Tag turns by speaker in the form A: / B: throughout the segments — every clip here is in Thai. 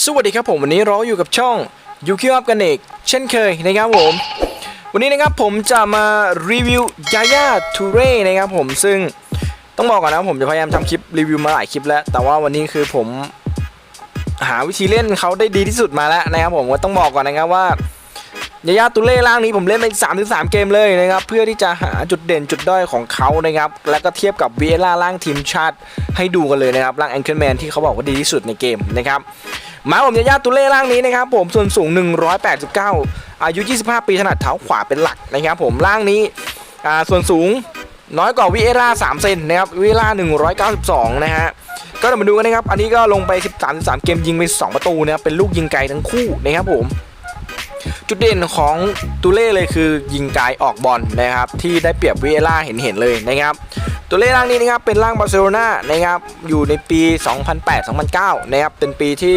A: สวัสดีครับผมวันนี้เราอยู่กับช่องยูคิวอัพกันเอกเช่นเคยนะครับผม วันนี้นะครับผมจะมารีวิวยาย่าทูเร่นะครับผมซึ่งต้องบอกก่อนนะผมจะพยายามทำคลิปรีวิวมาหลายคลิปแล้ว แต่ว่าวันนี้คือผมหาวิธีเล่นเขาได้ดีที่สุดมาแล้วนะครับผมก็ต้องบอกก่อนนะครับว่ายาย่าตูเล่ร่างนี้ผมเล่นไป3 3 เกมเลยนะครับเพื่อที่จะหาจุดเด่นจุดด้อยของเขานะครับแล้วก็เทียบกับวีเอล่าร่างทีมชาติให้ดูกันเลยนะครับร่างแองเกิลแมนที่เขาบอกว่าดีที่สุดในเกมนะครับ หมาผมยาย่าตุเล่ร่างนี้นะครับผมส่วนสูง 189 อายุ 25 ปีถนัดเท้าขวาเป็นหลักนะครับผมร่างนี้ส่วนสูงน้อยกว่าวิเอร่า3เซนนะครับวิเอร่า192 นะฮะก็เดี๋ยวมาดูกันนะครับ อันนี้ก็ลงไป 13 13 เกมยิงไป 2 ประตูนะครับเป็นลูกยิงไกลทั้งคู่นะครับผม จุดเด่นของตูเล่เลยคือยิงไกลออกบอลนะครับ ที่ได้เปรียบวิเอล่าเห็นเห็นเลยนะครับตัวเล่ร่างนี้นะครับเป็นร่างบาร์เซโลนานะครับอยู่ในปี 2008-2009 นะครับเป็นปีที่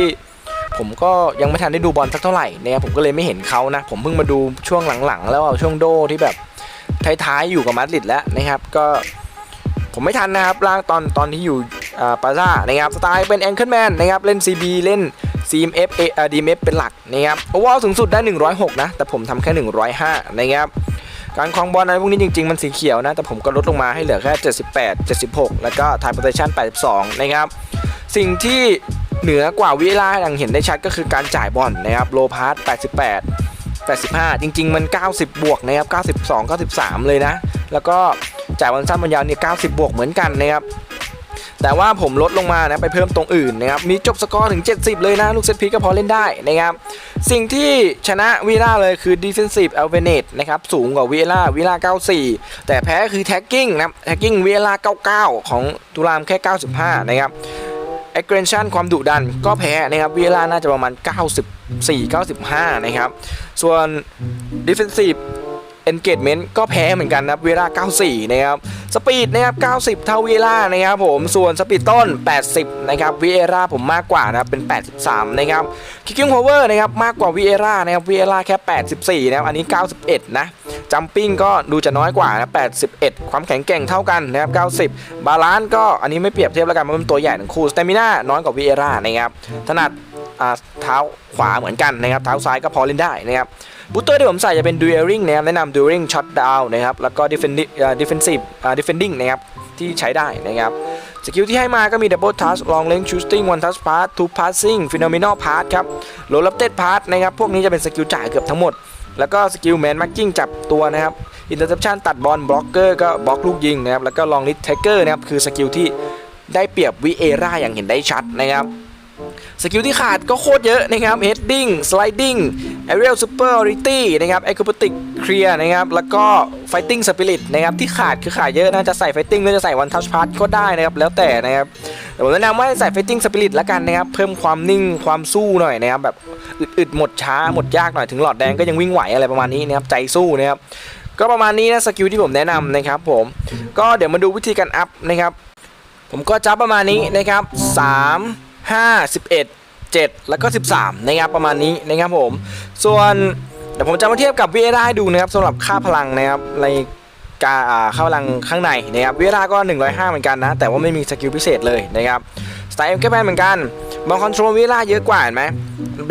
A: ผมก็ยังไม่ทันได้ดูบอลสักเท่าไหร่นะครับผมก็เลยไม่เห็นเขานะ ผมเพิ่งมาดูช่วงหลังๆ แล้วช่วงโดที่แบบท้ายๆอยู่กับมาดริดแล้วนะครับก็ผมไม่ทันนะครับร่างตอนตอนที่อยู่อ่าปาซ่านะครับสไตล์เป็นแองเกิลแมนนะครับเล่น CB เล่น CMF เอ่อ DMF เป็นหลักนะครับโอเวอร์สูงสุดได้ 106 นะ แต่ผมทำแค่ 105 นะครับการคลองบอลอะไรพวกนี้จริง ๆ มันสีเขียวนะ แต่ผมก็ลดลงมาให้เหลือแค่ 78 76 แล้วก็ทายโพเทชัน82 นะครับ สิ่งที่ เหนือกว่าวิลาอย่างเห็นได้ชัดก็คือการจ่ายบอลนะครับโลพาส88 85 จริง ๆ มัน 90 บวกนะครับ92 93 เลยนะ แล้วก็จ่ายบอลสั้นบอลยาวเนี่ย90 บวกเหมือนกันนะครับแต่ว่าผมลดลงมานะไปเพิ่มตรงอื่นนะครับมีจบสกอร์ถึง 70 เลยนะลูกเซตพีก็พอเล่นได้นะครับสิ่งที่ชนะวีล่าเลยคือ defensive a v a n a g e นะครับสูงกว่าวีล่าวีล่า94 แต่แพ้คือ tagging นะครับ tagging วีล่า99 ของตุลามแค่ 95 นะครับ aggression ความดุดันก็แพ้นะครับวีล่าน่าจะประมาณ 94 95 นะครับ ส่วน defensive engagement ก็แพ้เหมือนกันนะเวลา 94 นะครับ สปีดนะครับ90 เท่าเวลานะครับผมส่วนสปีดต้น 80 นะครับเวลาผมมากกว่านะครับเป็น 83 นะครับ kicking power นะครับมากกว่าเวลานะครับเวลาแค่ 84 นะครับอันนี้ 91 นะจัมปิ้งก็ดูจะน้อยกว่านะ81 ความแข็งแกร่งเท่ากันนะครับ90 บาลานซ์ก็อันนี้ไม่เปรียบเทียบแล้วกันมันเป็นตัวใหญ่ทั้งคู่สเตมิน่าน้อยกว่าเวลานะครับถนัดเท้าขวาเหมือนกันนะครับเท้าซ้ายก็พอเล่นได้นะครับ บูตเตอร์ที่ผมใส่จะเป็น dueling นะครับแนะนำ dueling shot down นะครับแล้วก็ defending อ่า defensive อ่า defending นะครับที่ใช้ได้นะครับสกิลที่ให้มาก็มี double touch long range shooting one touch pass two passing phenomenal pass ครับ low lofted pass นะครับพวกนี้จะเป็นสกิลจ่ายเกือบทั้งหมด แล้วก็สกิล man marking จับตัวนะครับ interception ตัดบอล blocker ก็บล็อกลูกยิงนะครับแล้วก็ long reach taker นะครับคือสกิลที่ได้เปรียบวิเอร่าอย่างเห็นได้ชัดนะครับ สกิลที่ขาดก็โคตรเยอะนะครับ heading sliding aerial superiority นะครับ acrobatic clear นะครับแล้วก็ fighting spirit นะครับที่ขาดคือขาดเยอะนะจะใส่ fighting หรือจะใส่ one touch pass ก็ได้นะครับแล้วแต่นะครับแต่ผมแนะนำว่าใส่ fighting spirit ละกันนะครับเพิ่มความนิ่งความสู้หน่อยนะครับแบบอึดๆหมดช้าหมดยากหน่อยถึงหลอดแดงก็ยังวิ่งไหวอะไรประมาณนี้นะครับใจสู้นะครับก็ประมาณนี้นะสกิลที่ผมแนะนำนะครับผมก็เดี๋ยวมาดูวิธีการอัพนะครับผมก็จับประมาณนี้นะครับ 3 5 11 7 แล้วก็ 13 นะครับประมาณนี้นะครับผม ส่วนเดี๋ยวผมจะมาเทียบกับวีเอราให้ดูนะครับสำหรับค่าพลังนะครับในการอ่าค่าพลังข้างในนะครับวีเอราก็ 105 เหมือนกันนะ แต่ว่าไม่มีสกิลพิเศษเลยนะครับสไตล์เอ็มแกแมนเหมือนกันบอลคอนโทรลวีเอราเยอะกว่าเห็นไหม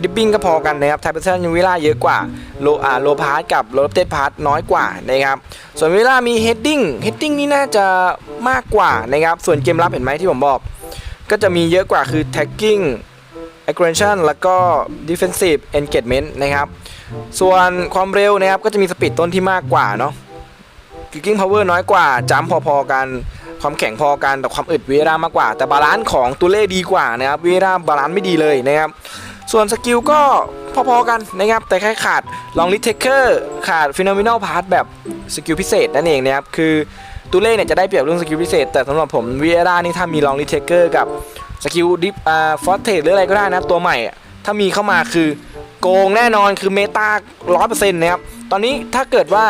A: ดิปปิ้งก็พอกันนะครับไทเปอร์เซนวีเอราเยอะกว่าโลอ่าโลพาร์ตกับโลเตพาร์ตน้อยกว่านะครับส่วนวีเอรามีเฮดดิ้งเฮดดิ้งนี่น่าจะมากกว่านะครับส่วนเกมรับเห็นไหมที่ผมบอก ก็จะมีเยอะกว่าคือ tagging aggression แล้วก็ defensive engagement นะครับ ส่วนความเร็วนะครับก็จะมีสปีดต้นที่มากกว่าเนาะ kicking power น้อยกว่าจัมพอๆกันความแข็งพอกันแต่ความอึดเวรามากกว่า แต่บาลานซ์ของตัวเล่ดีกว่านะครับเวราบาลานซ์ไม่ดีเลยนะครับ ส่วนสกิลก็พอๆกันนะครับ แต่แค่ขาด long reach taker ขาด phenomenal pass แบบสกิลพิเศษนั่นเองนะครับ คือ ตัวเล่เนี่ยจะได้เปรียบเรื่องสกิลพิเศษ แต่สำหรับผมวีเวรานี่ถ้ามี long reach taker กับสกิลดิฟอ่าฟอสเทสหรืออะไรก็ได้นะตัวใหม่ถ้ามีเข้ามาคือโกงแน่นอนคือเมตาร้อยเปอร์เซ็นต์นะครับ ตอนนี้ถ้าเกิดว่า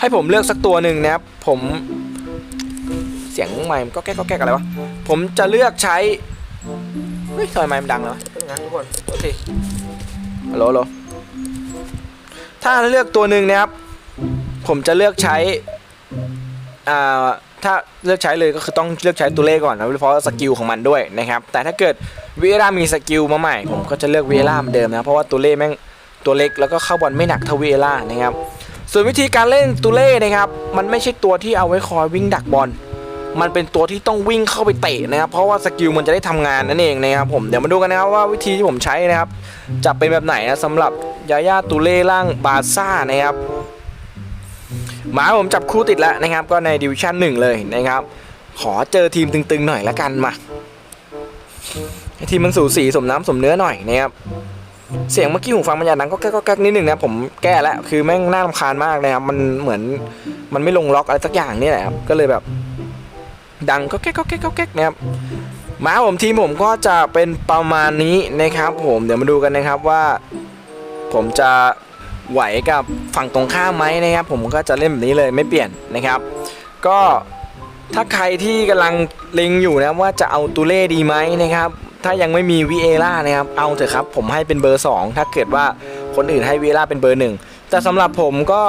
A: ให้ผมเลือกสักตัวหนึ่งนะครับ ผมเสียงไมค์มันก็แก๊กก็แก๊กอะไรวะ ผมจะเลือกใช้เฮ้ยทำไมไมค์มันดังแล้วะงั้นทุกคนโอเคฮัลโหลฮัลโหลถ้าเลือกตัวหนึ่งนะครับ ผมจะเลือกใช้ อ่าถ้าเลือกใช้เลยก็คือต้องเลือกใช้ตัวเลขก่อนนะเพราะสกิลของมันด้วยนะครับแต่ถ้าเกิดวีเวลามีสกิลมาใหม่ ผมก็จะเลือกเวลาเหมือนเดิมนะเพราะว่าตัวเลขแม่งตัวเล็กแล้วก็เข้าบอลไม่หนักเท่าเวลานะครับส่วนวิธีการเล่นตัวเล่นะครับมันไม่ใช่ตัวที่เอาไว้คอยวิ่งดักบอลมันเป็นตัวที่ต้องวิ่งเข้าไปเตะนะครับ เพราะว่าสกิลมันจะได้ทำงานนั่นเองนะครับผมเดี๋ยวมาดูกันนะครับว่าวิธีที่ผมใช้นะครับ จะเป็นแบบไหนนะสำหรับยาย่าตูเล่ร่างบาซ่านะครับ หมาผมจับคู่ติดแล้วนะครับ ก็ในดิวิชั่นหนึ่งเลยนะครับ ขอเจอทีมตึงๆหน่อยละกันมาทีมมันสูสีสมน้ำสมเนื้อหน่อยนะครับเสียงเมื่อกี้หูฟังมันอย่างนั้นก็แก๊กก็แก๊กนิดหนึ่งนะผมแก้แล้วคือแม่งน่ารำคาญมากนะครับมันเหมือนมันไม่ลงล็อกอะไรสักอย่างนี่แหละครับก็เลยแบบ ดังก็แก๊กก็แก๊กก็แก๊กนะครับมาผมทีมผมก็จะเป็นประมาณนี้นะครับ ผมเดี๋ยวมาดูกันนะครับว่า ผมจะ ไหวกับฝั่งตรงข้ามไหมนะครับ ผมก็จะเล่นแบบนี้เลยไม่เปลี่ยนนะครับ ก็ถ้าใครที่กำลังเล็งอยู่นะว่าจะเอาตูเล่ดีไหมนะครับ ถ้ายังไม่มีวีเอล่านะครับเอาเถอะครับ ผมให้เป็นเบอร์ 2 ถ้าเกิดว่าคนอื่นให้วีเอล่าเป็นเบอร์หนึ่งแต่สำหรับผมก็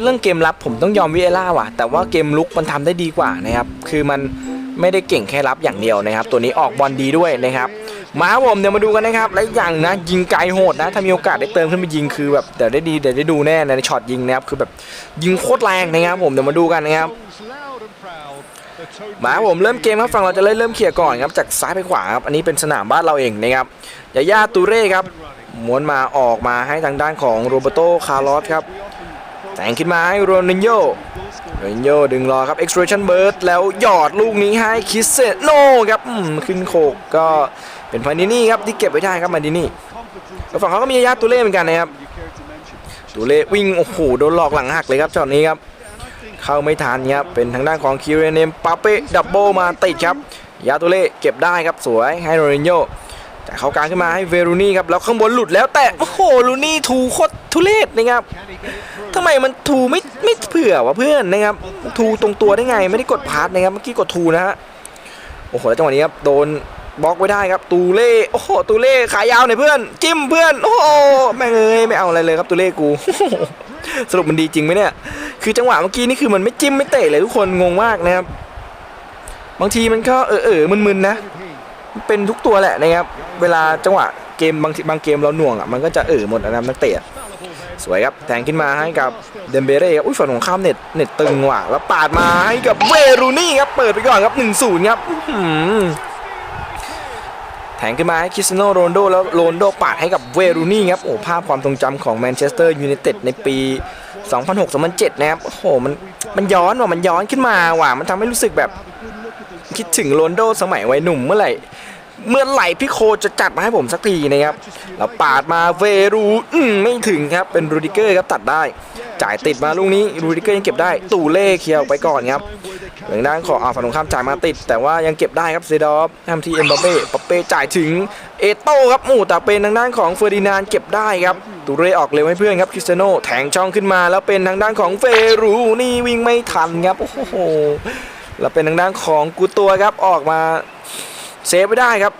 A: เรื่องเกมรับผมต้องยอมวีเอล่าว่ะ แต่ว่าเกมลุกมันทำได้ดีกว่านะครับ คือมัน ไม่ได้เก่งแค่รับอย่างเดียวนะครับ ตัวนี้ออกบอลดีด้วยนะครับมาผมเดี๋ยวมาดูกันนะครับ และอย่างนะ ยิงไกลโหดนะ ถ้ามีโอกาสได้เติมขึ้นไปยิงคือแบบเดี๋ยวได้ดีเดี๋ยวได้ดูแน่ในช็อตยิงนะครับคือแบบยิงโคตรแรงนะครับผมเดี๋ยวมาดูกันนะครับมาผมเริ่มเกมครับฝั่งเราจะเริ่มเริ่มเคลียร์ก่อนครับจากซ้ายไปขวาครับอันนี้เป็นสนามบ้านเราเองนะครับยาย่าตูเร่ครับม้วนมาออกมาให้ทางด้านของโรเบโตคาร์ลอสครับ แต่งขึ้นมาให้โรนัลโญโรนัลโญดึงรอครับ extraction burst แล้วหยอดลูกนี้ให้คิสเซโนครับขึ้นโขกก็เป็นพานินี่ครับที่เก็บไว้ได้ครับมาดินี่แล้วฝั่งเขาก็มียาย่าตูเร่เหมือนกันนะครับตูเร่วิ่งโอ้โหโดนหลอกหลังหักเลยครับช็อตนี้ครับเข้าไม่ทันครับเป็นทางด้านของคิเรเนมปาเป้ดับเบิลมาติดครับยาตุเล่เก็บได้ครับสวยให้โรนิโญ แต่เขากลางขึ้นมาให้เวรูนี่ครับแล้วข้างบนหลุดแล้วแต่โอ้โหลูนี่ถูโคตรทุเรศนะครับทำไมมันถูไม่ไม่เผื่อวะเพื่อนนะครับถูตรงตัวได้ไงไม่ได้กดพาร์ทนะครับเมื่อกี้กดถูนะฮะโอ้โหแล้วจังหวะนี้ครับโดนบล็อกไว้ได้ครับตูเล่โอ้โหตูเล่ขายาวหน่อยเพื่อน จิ้มเพื่อนโอ้โหแม่งเอ้ยไม่เอาอะไรเลยครับตูเล่กูสรุปมันดีจริงไหมเนี่ย คือจังหวะเมื่อกี้นี่คือมันไม่จิ้มไม่เตะเลยทุกคนงงมากนะครับบางทีมันก็เออเออมึนๆนะ เป็นทุกตัวแหละนะครับ เวลาจังหวะเกมบางบางเกมเราหน่วงอะมันก็จะเออหมดนะครับนักเตะสวยครับแทงขึ้นมาให้กับเดมเบเร่ครับอุ้ยฝั่งของข้ามเน็ตเน็ตตึงว่ะแล้วปาดมาให้กับเวรูนี่ครับเปิดไปก่อนครับ1-0ครับแทงขึ้นมาให้คริสเตียโนโรนโดแล้วโรนโดปาดให้กับเวรูนี่ครับโอ้ภาพความทรงจำของแมนเชสเตอร์ยูไนเต็ดในปี 2006-2007 นะครับโอ้โหมันมันย้อนว่ะมันย้อนขึ้นมาว่ะมันทำให้รู้สึกแบบ คิดถึงโรนโดสมัยวัยหนุ่มเมื่อไหร่ เมื่อไหร่พี่โคจะจัดมาให้ผมสักทีนะครับแล้วปาดมาเวรูอืมไม่ถึงครับเป็นรูดิเกอร์ครับตัดได้ จ่ายติดมาลูกนี้รูดิเกอร์ยังเก็บได้ ตูเล่เคลียร์ไปก่อนครับหลังด้านของอาฝั่งตรงข้ามจ่ายมาติด แต่ว่ายังเก็บได้ครับเซดอฟทำทีเอ็มบัเป้บัเป้จ่ายถึงเอโต้ครับโอ้แต่เป็นทางด้านของเฟอร์ดินานเก็บได้ครับตูเล่ออกเร็วให้เพื่อนครับคริสเตโนแทงช่องขึ้นมา แล้วเป็นทางด้านของเฟรูนี่วิ่งไม่ทันครับโอ้โห แล้วเป็นทางด้านของกูตัวครับออกมาเซฟไว้ได้ครับ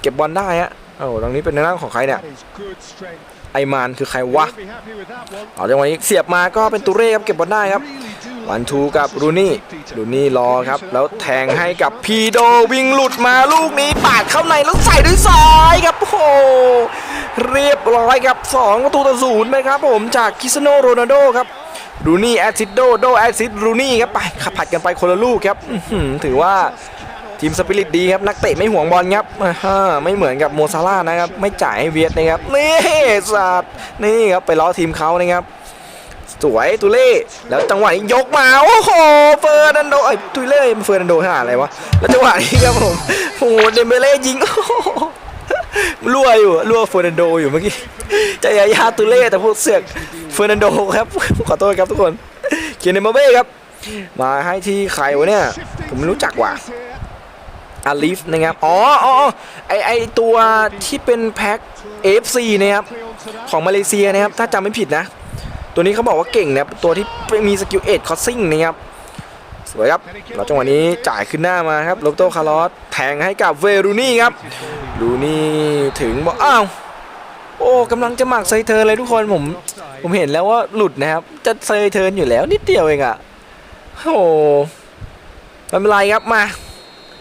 A: เก็บบอลได้ฮะโอ้ตรงนี้เป็นทางด้านของใครเนี่ยไอมานคือใครวะเอาจังหวะนี้เสียบมาก็เป็นตูเร่ครับเก็บบอลได้ครับวันทูกับรูนี่รูนี่รอครับ แล้วแทงให้กับพีโดวิ่งหลุดมาลูกนี้ปาดเข้าในแล้วใส่ด้วยซ้ายครับโอ้โหเรียบร้อยครับ2ประตูต่อศูนย์นะครับผมจากคิสโนโรนัลโดครับ รูนี่แอซิดโดโดแอซิดรูนี่ครับไปขับผัดกันไปคนละลูกครับถือว่าทีมสปิริตดีครับนักเตะไม่ห่วงบอลครับอ่าไม่เหมือนกับโมซาร่านะครับไม่จ่ายให้เวียดนะครับนี่สัตว์นี่ครับไปล้อทีมเขานะครับสวยตุเล่แล้วจังหวะนี้ยกมาโอ้โหเฟอร์นันโดไอ้ตุเล่เฟอร์นันโดหาอะไรวะแล้วจังหวะนี้ครับผมโอ้โหเดมเบเล่ยิงรั่วอยู่รั่วเฟอร์นันโดอยู่เมื่อกี้ใจยายาตุเล่แต่พวกเสือก ฟอร์นันโดครับ ขอโทษครับทุกคน เคียนเนมาเบ้ครับ มาให้ที่ใครวะเนี่ย ผมไม่รู้จักว่ะอาลิฟนะครับอ๋ออ๋ออ๋อไอไอตัวที่เป็นแพ็ค AFC นะครับ ของมาเลเซียนะครับ ถ้าจำไม่ผิดนะ ตัวนี้เขาบอกว่าเก่งนะครับ ตัวที่มีสกิลเอ็ดคอสซิ่งนะครับ สวยครับ แล้วจังหวะนี้จ่ายขึ้นหน้ามาครับโรบโตคาร์ลอสแทงให้กับเวรูนี่ครับ รูนี่ถึงบอก อ้าว โอ้กำลังจะหมักไซเทิร์นเลยทุกคนผม ผมเห็นแล้วว่าหลุดนะครับ จะไซเทิร์นอยู่แล้ว นิดเดียวเองอะโอ้ไม่เป็นไรครับมา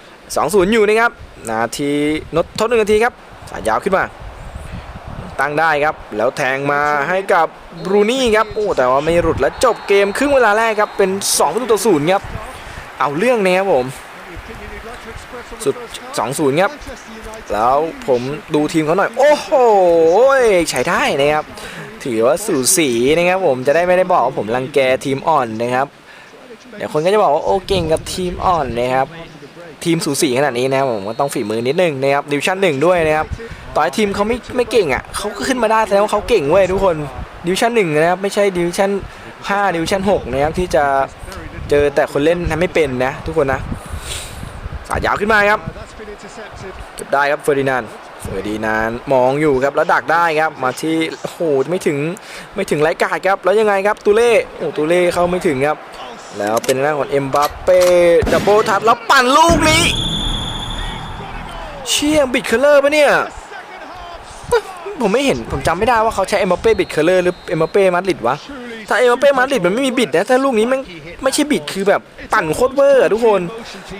A: 2-0อยู่นะครับ นาทีนดทดหนึ่งนาทีครับ สายยาวขึ้นมา ตั้งได้ครับ แล้วแทงมาให้กับบรูนี่ครับ โอ้ แต่ว่าไม่หลุดแล้วจบเกมครึ่งเวลาแรกครับ เป็น2ประตูต่อศูนย์ครับ เอาเรื่องนะครับผมสุด 2-0 ครับ แล้วผมดูทีมเขาหน่อย โอ้โห ใช้ได้นะครับ ถือว่าสูสีนะครับผมจะได้ไม่ได้บอกว่าผมรังแกทีมอ่อนนะครับเดี๋ยวคนก็จะบอกว่าโอ้เก่งกับทีมอ่อนนะครับทีมสูสีขนาดนี้นะครับผมก็ต้องฝีมือนิดนึงนะครับดิวชั่นหนึ่งด้วยนะครับต่อให้ทีมเขาไม่ไม่เก่งอะเขาก็ขึ้นมาได้แสดงว่าเขาเก่งเว้ยทุกคนดิวชั่นหนึ่งนะครับไม่ใช่ดิวชั่นห้าดิวชั่นหกนะครับที่จะเจอแต่คนเล่นทำไม่เป็นนะทุกคนนะสายยาวขึ้นมาครับเก็บได้ครับเฟอร์ดินานด์ เฟอร์ดินานมองอยู่ครับแล้วดักได้ครับมาที่โอ้โหไม่ถึงไม่ถึงไรกาดครับแล้วยังไงครับตูเล่โอ้ตูเล่เข้าไม่ถึงครับ แล้วเป็นหน้าของเอ็มบัปเป้ดับเบิลทับแล้วปั่นลูกนี้ เชี่ยบิดเคอร์เลอร์ปะเนี่ยผมไม่เห็นผมจำไม่ได้ว่าเขาใช้เอ็มบัปเป้บิดเคอร์เลอร์หรือเอ็มบัปเป้มาดริดวะถ้าเอ็มบัปเป้มาดริดมันไม่มีบิดนะถ้าลูกนี้มัน ไม่ใช่บิดคือแบบปั่นโคตรเวอร์ทุกคน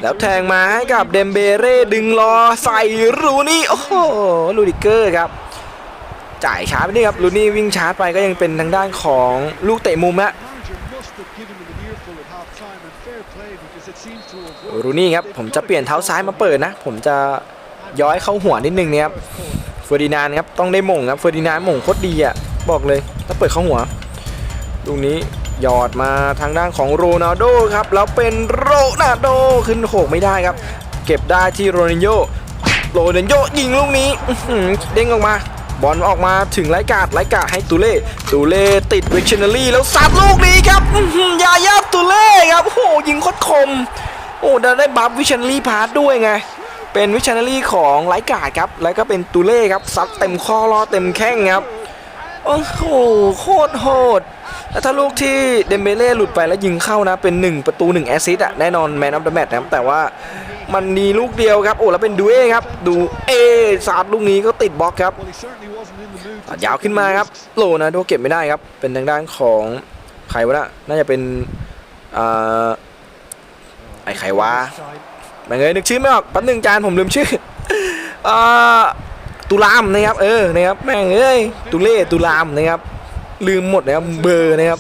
A: แล้วแทงมาให้กับเดมเบเร่ดึงรอใส่รูนี่โอ้โหลูดิเกอร์ครับจ่ายช้าไปนี่ครับลูนี่วิ่งช้าไปก็ยังเป็นทางด้านของลูกเตะมุมฮะรูนี่ครับผมจะเปลี่ยนเท้าซ้ายมาเปิดนะ ผมจะย้อยเข้าหัวนิดนึงนี่ยครับเฟอร์ดินานด์ครับต้องได้หม่งครับเฟอร์ดินานด์หม่งโคตรดีอะบอกเลยถ้าเปิดเข้าหัวลูกนี้ ยอดมาทางด้านของโรนัลโดครับ แล้วเป็นโรนัลโดขึ้นโขกไม่ได้ครับ เก็บได้ที่โรนัลโยโรนัลโยยิงลูกนี้เด้งออกมา บอลออกมาถึงไร้กาดไร้กาดให้ตูเล่ตูเล่ติดวิชเนอรี่แล้วซัดลูกนี้ครับยายาตูเล่ครับโอ้โหยิงคตรคม โอ้ได้ได้บัฟวิชันลี่พาร์ทด้วยไงเป็นวิชันลี่ของไลกาดครับ แล้วก็เป็นตูเล่ครับซัดเต็มข้อล้อเต็มแข้งครับโอ้โหโคตรโหด แล้วถ้าลูกที่เดมเบเล่หลุดไปแล้วยิงเข้านะ เป็น 1 ประตู 1 แอสซิสต์อะแน่นอนแมนออฟเดอะแมตช์นะครับแต่ว่ามันมีลูกเดียวครับ โอ้ แล้วเป็นดูเอครับ ดูเอซาดลูกนี้ก็ติดบล็อกครับยาวขึ้นมาครับ โลนะโดเก็บไม่ได้ครับ เป็นทางด้านของใครวะน่ะน่าจะเป็นไอ้ใครวะแม่งเอ้ยนึกชื่อไม่ออกแป๊บหนึงจานผมลืมชื่ออตุลามนะครับ เออ นะครับ แม่งเอ้ยตุเล่ตุลามนะครับ ลืมหมดนะครับเบอร์นะครับ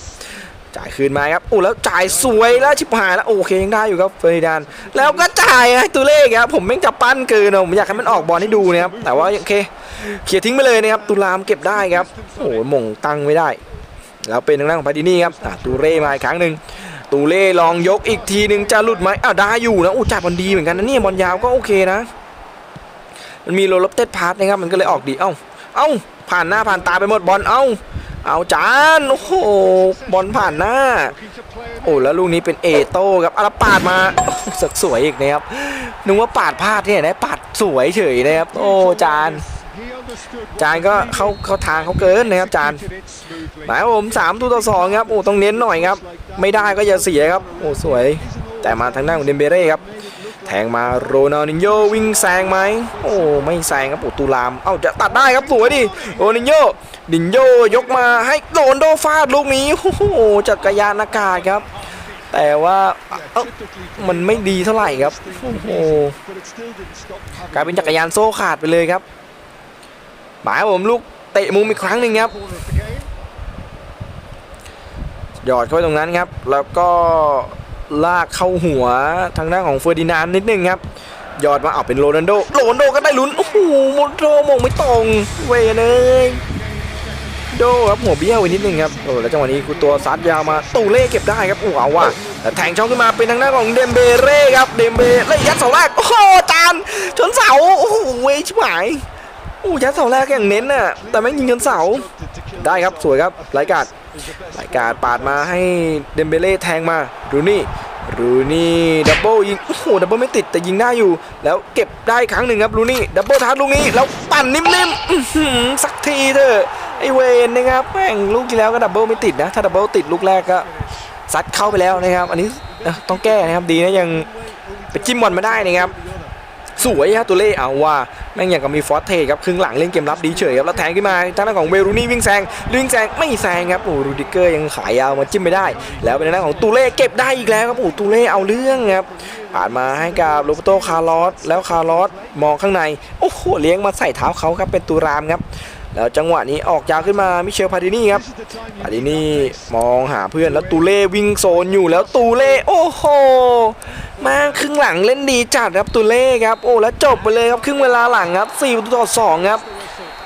A: จ่ายคืนมาครับโอ้แล้วจ่ายสวยแล้วชิบหายแล้วโอเคยังได้อยู่ครับเฟอร์ดินานแล้วก็จ่ายให้ตุเล่ครับผมแม่งจะปั้นเกินอะผมอยากให้มันออกบอลให้ดูนะครับแต่ว่าโอเคเคลียทิ้งไปเลยนะครับตุลามเก็บได้ครับโอ้โหม่งตั้งไม่ได้ แล้วเป็นทางด้านของพาดินี่ครับตูเร่มาอีกครั้งหนึ่งตูเล่ลองยกอีกทีหนึ่งจะหลุดไหมอ้าวได้อยู่นะโอ้จับบอลดีเหมือนกันนะเนี่ยบอลยาวก็โอเคนะ มันมีโรลเลปเต็ดพาร์ทนะครับมันก็เลยออกดีเอ้าเอ้าผ่านหน้าผ่านตาไปหมดบอลเอ้า เอาจานโอ้โหบอลผ่านหน้า โอ้แล้วลูกนี้เป็นเอโต้ครับอาราปาดมาสักสวยอีกนะครับนึกว่าปาดพลาดเนี่ยนะปาดสวยเฉยนะครับ โอ้จานจานก็เข้าเข้าทางเขาเกินนะครับจานหมายผมสามตัวต่อสองครับโอ้ต้องเน้นหน่อยครับ ไม่ได้ก็อย่าเสียครับ โอ้สวย แต่มาทางด้าของเดมเบเร่ครับ แทงมาโรนัลดินโยวิ่งแซงไหมโอ้ไม่แซงครับโอ้ตูลามเอ้าจะตัดได้ครับสวยดิโรนัลดินโยดินโยยกมาให้โรนโดฟาดลูกนี้โอ้โหจักรยานอากาศครับ แต่ว่าเอ้ามันไม่ดีเท่าไหร่ครับโอ้โหกลายเป็นจักรยานโซ่ขาดไปเลยครับหมายผมลูกเตะมุมอีกครั้งหนึ่งครับหยอดเข้าไปตรงนั้นครับ แล้วก็ ลากเข้าหัวทางด้านของเฟอร์ดินานนิดนึงครับยอดมาเอาเป็นโรนัลโดโรนัลโดก็ได้ลุ้นโอ้โหโมโดมงไม่ตรงเวยเลยโดครับหัวเบี้ยวไปนิดนึงครับโอ้แล้วจังหวะนี้กูตัวซัดยาวมาตูเล่เก็บได้ครับโอ้เอาว่ะแต่แทงช่องขึ้นมาเป็นทางด้านของเดมเบเร่ครับเดมเบเร่ยัดเสาแรกโอ้โหจานชนเสาโอ้โหเวยชิบหายโอ้ยัดเสาแรกอย่างเน้นน่ะแต่ไม่งยิงชนเสา ได้ครับสวยครับไร้กาดไร้กาดปาดมาให้เดมเบเล่แทงมาดูนี่รูนี่ดับเบิลยิงโอ้โหดับเบิลไม่ติดแต่ยิงได้อยู่ แล้วเก็บได้ครั้งหนึ่งครับรูนี่ดับเบิลทัชลูกนี้แล้วปั่นนิ่มๆสักทีเถอะไอเวนนะครับแม่งลูกที่แล้วก็ดับเบิลไม่ติดนะถ้าดับเบิลติดลูกแรกก็ซัดเข้าไปแล้วนะครับ อันนี้ต้องแก้นะครับดีนะยังไปจิ้มบอลมาได้นะครับ สวยฮะตัวเล่เอาว่าแม่งอย่างกับมีฟอสเทครับครึ่งหลังเล่นเกมรับดีเฉยครับแล้วแทงขึ้นมาทางด้านของเวรูนี่วิ่งแซงวิ่งแซงไม่แซงครับโอ้รูดิเกอร์ยังขายยาวมาจิ้มไม่ได้ แล้วเป็นทางด้านของตูเล่เก็บได้อีกแล้วครับโอ้ตูเล่เอาเรื่องครับผ่านมาให้กับโรเบโตคาร์ลอสแล้วคาร์ลอสมองข้างในโอ้โหเลี้ยงมาใส่เท้าเขาครับเป็นตูรามครับ แล้วจังหวะนี้ออกยาวขึ้นมามิเชลพาดินี่ครับพาดินี่มองหาเพื่อนแล้วตูเล่วิ่งโซนอยู่แล้วตูเล่โอ้โหมาครึ่งหลังเล่นดีจัดครับตูเล่ครับโอ้แล้วจบไปเลยครับครึ่งเวลาหลังครับ4ประตูต่อ2ครับ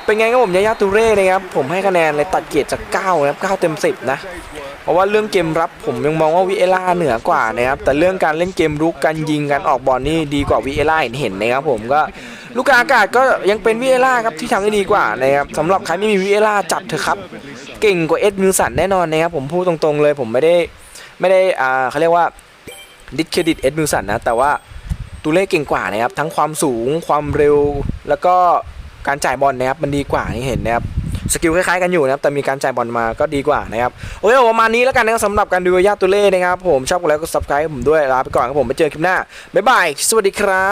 A: เป็นไงครับผมยายาตูเล่นะครับผมให้คะแนนเลยตัดเกียรติจาก9นะครับ9เต็ม 10 นะ เพราะว่าเรื่องเกมรับผมยังมองว่าวิเอล่าเหนือกว่านะครับแต่เรื่องการเล่นเกมรุกการยิงการออกบอลนี่ดีกว่าวิเอล่าเห็นนะครับผมก็ลูกอากาศก็ยังเป็นวิเอล่าครับที่ทำได้ดีกว่านะครับสำหรับใครไม่มีวิเอล่าจับเถอะครับ เก่งกว่าเอ็ดมิลสันแน่นอนนะครับผมพูดตรงๆเลยผมไม่ได้ไม่ได้อ่าเขาเรียกว่าดิสเครดิตเอ็ดมิลสันนะแต่ว่าตูเล่เก่งกว่านะครับทั้งความสูงความเร็วแล้วก็การจ่ายบอลนะครับมันดีกว่านี่เห็นนะครับ สกิลคล้ายๆกันอยู่นะครับแต่มีการจ่ายบอลมาก็ดีกว่านะครับโอเคประมาณนี้แล้วกันนะครับสำหรับการดูยาตุเล่นะครับผมชอบกดไลค์กดซับสไครต์ผมด้วยลาไปก่อนครับผมไปเจอคลิปหน้าบ๊ายบายสวัสดีครับ